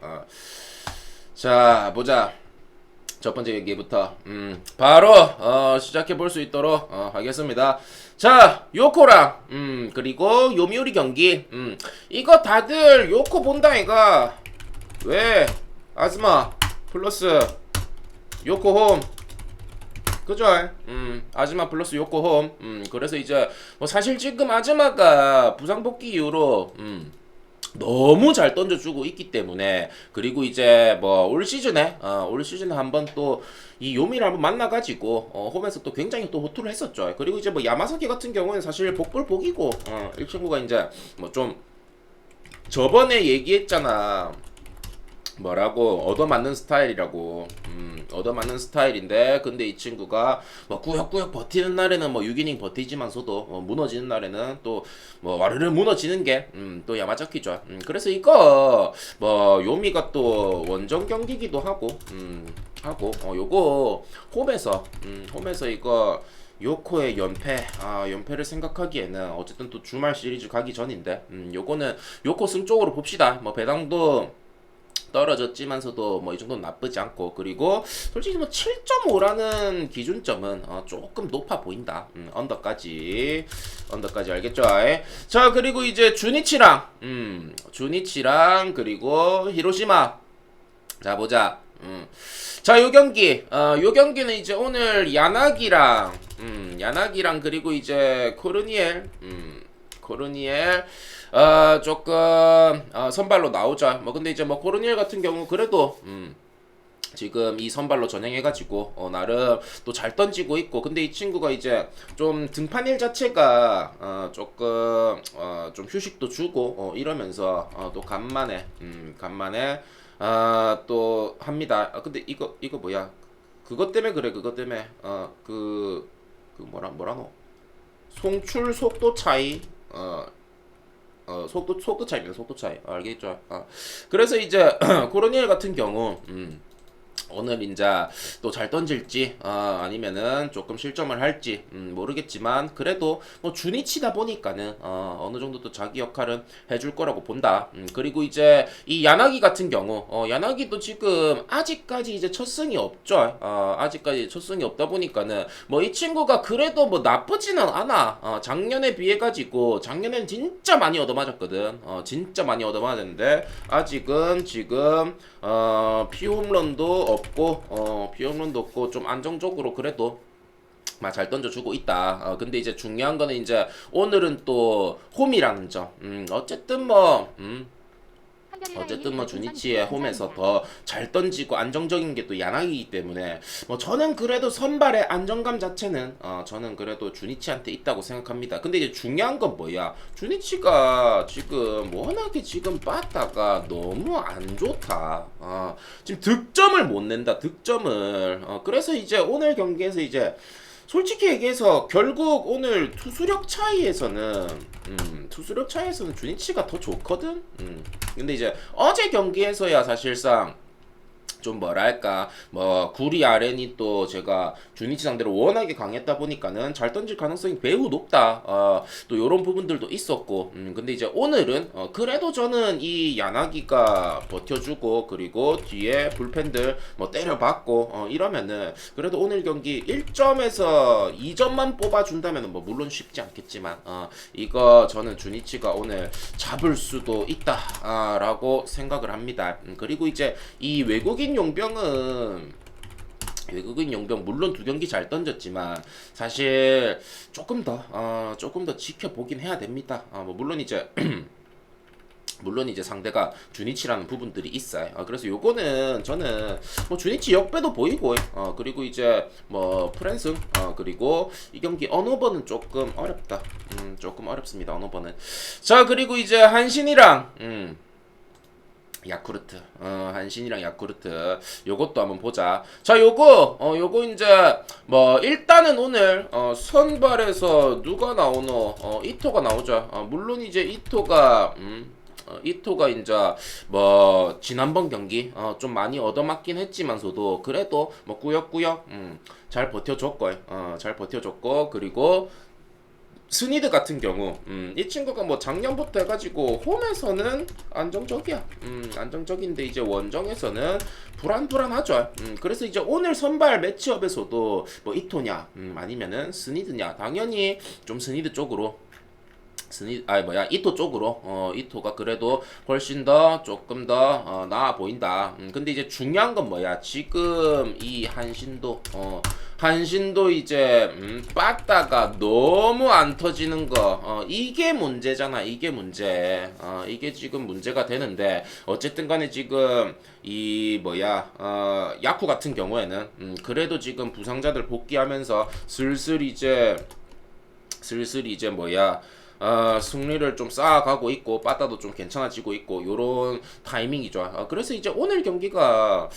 어. 자 보자. 첫 번째 경기부터 음, 바로 어, 시작해 볼 수 있도록 어, 하겠습니다. 자 요코랑 음, 그리고 요미우리 경기 음, 이거 다들 요코 본다 이가 왜 아즈마 플러스 요코홈 그죠? 음, 아즈마 플러스 요코홈. 음, 그래서 이제 뭐 사실 지금 아즈마가 부상 복귀 이후로 음, 너무 잘 던져주고 있기 때문에 그리고 이제 뭐 올 시즌에 어, 올 시즌에 한번 또 이 요미를 한번 만나가지고 어, 홈에서 또 굉장히 또 호투를 했었죠. 그리고 이제 뭐 야마사키 같은 경우는 사실 복불 복이고 어, 이 친구가 이제 뭐 좀 저번에 얘기했잖아. 뭐라고 얻어맞는 스타일이라고 음, 얻어맞는 스타일인데 근데 이 친구가 뭐 꾸역꾸역 버티는 날에는 뭐 6이닝 버티지만서도 어, 무너지는 날에는 또 뭐 와르르 무너지는 게 음, 또 야마자키죠 음, 그래서 이거 뭐 요미가 또 원정 경기기도 하고 음, 하고 어, 요거 홈에서 음, 홈에서 이거 요코의 연패, 아 연패를 생각하기에는 어쨌든 또 주말 시리즈 가기 전인데, 음 요거는 요코 승 쪽으로 봅시다. 뭐 배당도 떨어졌지만서도 뭐 이 정도는 나쁘지 않고 그리고 솔직히 뭐 7.5라는 기준점은 어, 조금 높아 보인다. 음, 언더까지 언더까지 알겠죠? 아이? 자 그리고 이제 주니치랑 음, 주니치랑 그리고 히로시마 자 보자. 음. 자, 요 경기, 어, 요 경기는 이제 오늘 야나기랑, 음, 야나기랑 그리고 이제 코르니엘, 음, 코르니엘, 어, 조금, 어, 선발로 나오죠. 뭐, 근데 이제 뭐, 코르니엘 같은 경우 그래도, 음, 지금 이 선발로 전향해가지고 어, 나름 또 잘 던지고 있고 근데 이 친구가 이제 좀 등판일 자체가 어, 조금 어, 좀 휴식도 주고 어, 이러면서 어, 또 간만에 음, 간만에 아, 또 합니다. 아, 근데 이거 이거 뭐야? 그것 때문에 그래. 그것 때문에 어그 그 뭐라 뭐라노? 송출 속도 차이 어 어, 속도 속도 차이입니다. 속도 차이. 알겠죠? 어. 그래서 이제 코로니엘 같은 경우 음. 오늘 인자 또 잘 던질지 어, 아니면은 조금 실점을 할지 음, 모르겠지만 그래도 뭐 주니치다 보니까는 어, 어느 정도 또 자기 역할은 해줄 거라고 본다. 음, 그리고 이제 이 야나기 같은 경우 어, 야나기도 지금 아직까지 이제 첫 승이 없죠. 어, 아직까지 첫 승이 없다 보니까는 뭐 이 친구가 그래도 뭐 나쁘지는 않아. 어, 작년에 비해 가지고 작년엔 진짜 많이 얻어맞았거든. 어, 진짜 많이 얻어맞았는데 아직은 지금 어, 피홈런도 없고 어, 피홈런도 없고 좀 안정적으로 그래도 막잘 던져주고 있다. 어, 근데 이제 중요한 거는 이제 오늘은 또 홈이라는 점. 음, 어쨌든 뭐 음, 어쨌든 뭐 주니치의 홈에서 더 잘 던지고 안정적인 게 또 야나기이기 때문에 뭐 저는 그래도 선발의 안정감 자체는 어 저는 그래도 주니치한테 있다고 생각합니다. 근데 이제 중요한 건 뭐야? 주니치가 지금 워낙에 지금 빠따가 너무 안 좋다. 어 지금 득점을 못 낸다. 득점을. 어 그래서 이제 오늘 경기에서 이제 솔직히 얘기해서 결국 오늘 투수력 차이에서는 음, 투수력 차이에서는 주니치가 더 좋거든. 음. 근데 이제 어제 경기에서야 사실상 좀 뭐랄까 뭐 구리 아렌이 또 제가 주니치 상대로 워낙에 강했다 보니까는 잘 던질 가능성이 매우 높다. 어, 또 요런 부분들도 있었고. 음, 근데 이제 오늘은 어, 그래도 저는 이 야나기가 버텨주고 그리고 뒤에 불펜들 뭐 때려박고 어, 이러면은 그래도 오늘 경기 1점에서 2점만 뽑아준다면 뭐 물론 쉽지 않겠지만 어, 이거 저는 주니치가 오늘 잡을 수도 있다라고 생각을 합니다. 음, 그리고 이제 이 외국인 용병은 외국인 용병 물론 두 경기 잘 던졌지만 사실 조금 더 어, 조금 더 지켜보긴 해야 됩니다. 어, 뭐 물론 이제 물론 이제 상대가 주니치라는 부분들이 있어요. 어, 그래서 요거는 저는 뭐 주니치 역배도 보이고, 어, 그리고 이제 뭐 프랜슨, 어, 그리고 이 경기 언어버는 조금 어렵다. 음, 조금 어렵습니다. 언어버는. 자, 그리고 이제 한신이랑, 음. 야쿠르트, 어, 한신이랑 야쿠르트, 요것도 한번 보자. 자, 요거, 어, 요거 이제, 뭐, 일단은 오늘, 어, 선발에서 누가 나오노, 어, 이토가 나오죠. 어, 물론 이제 이토가, 음, 어, 이토가 이제 뭐 지난번 경기 어, 좀 많이 얻어맞긴 했지만서도 그래도 뭐 꾸역꾸역 음, 잘 버텨줬고 어, 잘 버텨줬고 그리고 스니드 같은 경우 음, 이 친구가 뭐 작년부터 해가지고 홈에서는 안정적이야. 음, 안정적인데 이제 원정에서는 불안불안하죠. 음, 그래서 이제 오늘 선발 매치업에서도 뭐 이토냐 음, 아니면은 스니드냐 당연히 좀 스니드 쪽으로 스니 아니 뭐야 이토 쪽으로 어 이토가 그래도 훨씬 더 조금 더 어, 나아 보인다. 음, 근데 이제 중요한 건 뭐야? 지금 이 한신도 어 한신도 이제 음, 빠따가 너무 안 터지는 거 어, 이게 문제잖아. 이게 문제. 어 이게 지금 문제가 되는데 어쨌든 간에 지금 이 뭐야 어 야쿠 같은 경우에는 음, 그래도 지금 부상자들 복귀하면서 슬슬 이제 슬슬 이제 뭐야 어, 승리를 좀 쌓아가고 있고 빠따도 좀 괜찮아지고 있고 요런 타이밍이죠. 어, 그래서 이제 오늘 경기가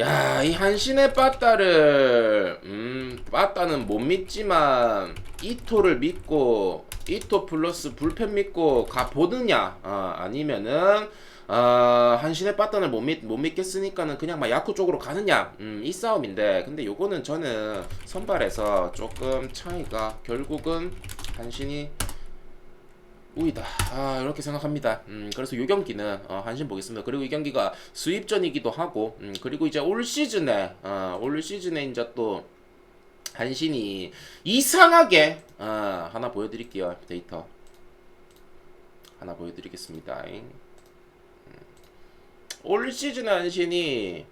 야, 이 한신의 빠따를 음, 빠따는 못 믿지만 이토를 믿고 이토 플러스 불펜 믿고 가 보느냐? 어, 아니면은 어, 한신의 빠따를 못, 믿, 못 믿겠으니까는 그냥 막 야쿠 쪽으로 가느냐? 음, 이 싸움인데. 근데 요거는 저는 선발에서 조금 차이가 결국은 한신이 우이다. 아, 이렇게 생각합니다. 음, 그래서 이 경기는 어, 한신 보겠습니다. 그리고 이 경기가 수입전이기도 하고, 음, 그리고 이제 올 시즌에, 어, 올 시즌에 이제 또 한신이 이상하게 어, 하나 보여드릴게요. 데이터 하나 보여드리겠습니다. 음. 올 시즌에 한신이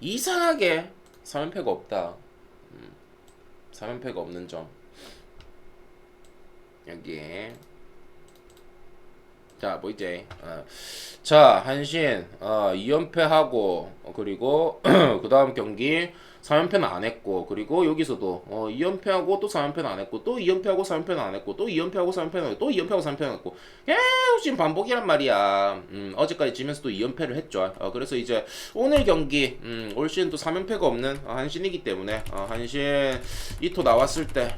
이상하게 3연패가 없다. 음, 3연패가 없는 점. 여기 자 뭐이제 어. 자 한신 어, 2연패하고 어, 그리고 그 다음 경기 3연패는 안 했고 그리고 여기서도 어, 2연패하고 또 3연패는 안 했고 또 2연패하고 3연패는 안 했고 또 2연패하고 3연패는 안 했고 또 2연패하고 3연패는 안 했고. 계속 지금 반복이란 말이야. 음, 어제까지 지면서 또 2연패를 했죠. 어, 그래서 이제 오늘 경기 음, 올 시즌 또 3연패가 없는 어, 한신이기 때문에 어, 한신 이토 나왔을 때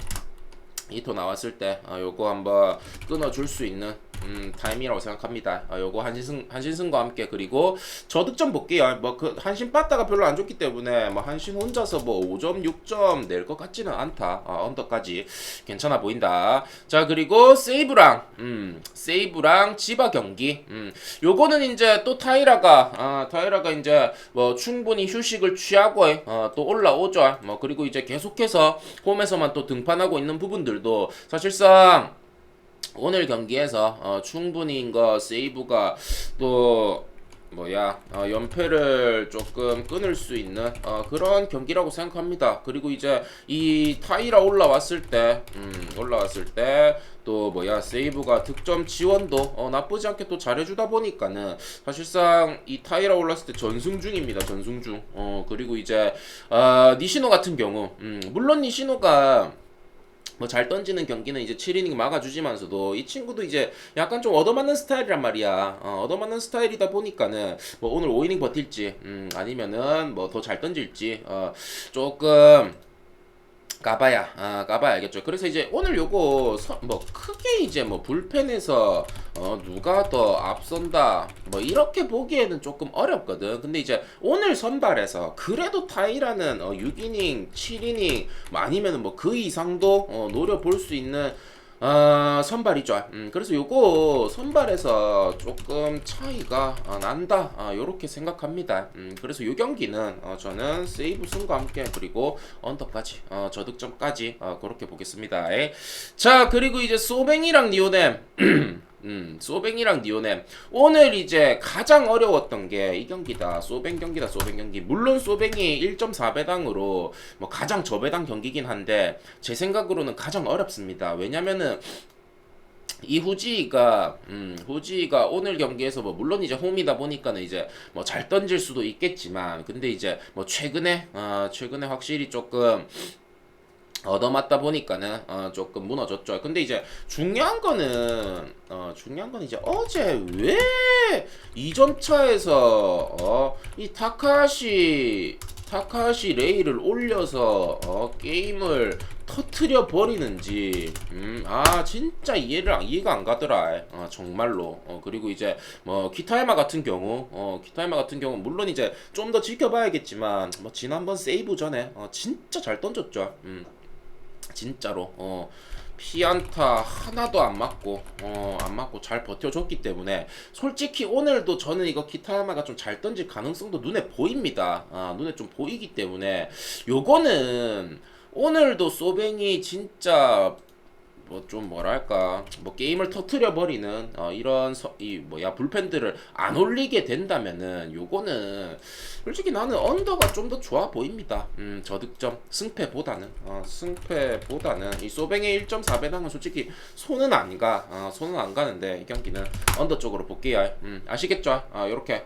이토 나왔을 때 어, 요거 한번 끊어줄 수 있는 음, 타임이라고 생각합니다. 어, 요거 한신승 한신승과 함께 그리고 저득점 볼게요. 뭐 그 한신 빠따가 별로 안 좋기 때문에 뭐 한신 혼자서 뭐 5점 6점 낼 것 같지는 않다. 어, 언더까지 괜찮아 보인다. 자 그리고 세이브랑 음, 세이브랑 지바 경기 음, 요거는 이제 또 타이라가 아, 타이라가 이제 뭐 충분히 휴식을 취하고 어, 또 올라오죠. 뭐 그리고 이제 계속해서 홈에서만 또 등판하고 있는 부분들도 사실상 오늘 경기에서 어, 충분히 거 세이브가 또 뭐야 어, 연패를 조금 끊을 수 있는 어, 그런 경기라고 생각합니다. 그리고 이제 이 타이라 올라왔을 때 음, 올라왔을 때 또 뭐야 세이브가 득점 지원도 어, 나쁘지 않게 또 잘해주다 보니까는 사실상 이 타이라 올랐을 때 전승 중입니다. 전승 중. 어 그리고 이제 어, 니시노 같은 경우 음, 물론 니시노가 뭐 잘 던지는 경기는 이제 7이닝 막아주지만서도 이 친구도 이제 약간 좀 얻어맞는 스타일이란 말이야. 어, 얻어맞는 스타일이다 보니까는 뭐 오늘 5이닝 버틸지, 음, 아니면은 뭐 더 잘 던질지, 어, 조금 까봐야 아 까봐야 알겠죠. 그래서 이제 오늘 요거 서, 뭐 크게 이제 뭐 불펜에서 어 누가 더 앞선다 뭐 이렇게 보기에는 조금 어렵거든. 근데 이제 오늘 선발에서 그래도 타이라는 어 6이닝 7이닝 뭐 아니면은 뭐 그 이상도 어 노려볼 수 있는 어, 선발이죠. 음, 그래서 요거 선발에서 조금 차이가 어, 난다. 어, 요렇게 생각합니다. 음, 그래서 요 경기는 어, 저는 세이브 승과 함께 그리고 언더까지 어, 저득점까지 어, 그렇게 보겠습니다. 에. 자 그리고 이제 소뱅이랑 니오넴 음, 소뱅이랑 니오넴 오늘 이제 가장 어려웠던 게 이 경기다. 소뱅 경기다. 소뱅 경기. 물론 소뱅이 1.4배당으로 뭐 가장 저배당 경기긴 한데 제 생각으로는 가장 어렵습니다. 왜냐면은 이 후지가 음, 후지가 오늘 경기에서 뭐 물론 이제 홈이다 보니까는 이제 뭐 잘 던질 수도 있겠지만 근데 이제 뭐 최근에 어, 최근에 확실히 조금 얻어맞다 보니까는 어, 조금 무너졌죠. 근데 이제 중요한 거는 어, 중요한 건 이제 어제 왜 2점 차에서 어, 이 타카시 타카시 레이를 올려서 어, 게임을 터트려 버리는지 음, 아 진짜 이해를 안- 이해가 안 가더라 어, 정말로 어, 그리고 이제 뭐 기타야마 같은 경우 어, 기타야마 같은 경우 물론 이제 좀 더 지켜봐야겠지만 뭐 지난번 세이브 전에 어, 진짜 잘 던졌죠 음. 진짜로 어 피안타 하나도 안 맞고 어 안 맞고 잘 버텨줬기 때문에 솔직히 오늘도 저는 이거 기타야마가 좀 잘 던질 가능성도 눈에 보입니다. 아 눈에 좀 보이기 때문에 요거는 오늘도 소뱅이 진짜 뭐 좀 뭐랄까 뭐 게임을 터트려 버리는 어 이런 서, 이 뭐야 불펜들을 안 올리게 된다면은 요거는 솔직히 나는 언더가 좀 더 좋아 보입니다. 음 저득점 승패보다는 어 승패보다는 이 소뱅의 1.4배당은 솔직히 손은 안 가. 어 손은 안 가는데 이 경기는 언더 쪽으로 볼게요. 음 아시겠죠? 아 요렇게